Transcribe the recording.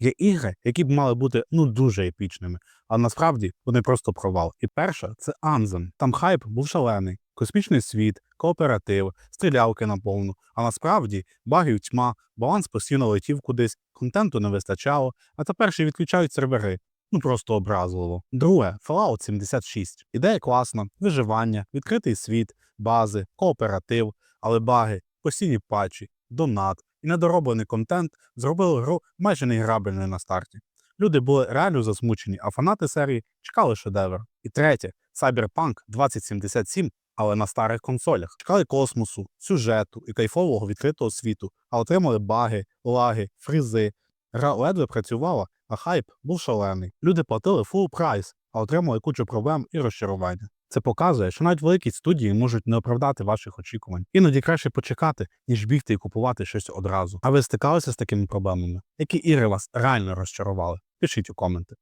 Є ігри, які б мали бути ну дуже епічними, а насправді вони просто провал. І перша це Anthem. Там хайп був шалений, космічний світ, кооператив, стрілялки на повну. А насправді багів тьма, баланс постійно летів кудись, контенту не вистачало, а тепер ще відключають сервери. Ну просто образливо. Друге, Fallout 76. Ідея класна, виживання, відкритий світ, бази, кооператив, але баги, постійні патчі, донат і недороблений контент зробили гру майже неіграбельною на старті. Люди були реально засмучені, а фанати серії чекали шедевр. І третє, Cyberpunk 2077, але на старих консолях. Чекали космосу, сюжету і кайфового відкритого світу, а отримали баги, лаги, фрізи. Гра ледве працювала, а хайп був шалений. Люди платили full прайс, а отримали кучу проблем і розчарування. Це показує, що навіть великі студії можуть не оправдати ваших очікувань. Іноді краще почекати, ніж бігти і купувати щось одразу. А ви стикалися з такими проблемами? Які ігри вас реально розчарували? Пишіть у коменти.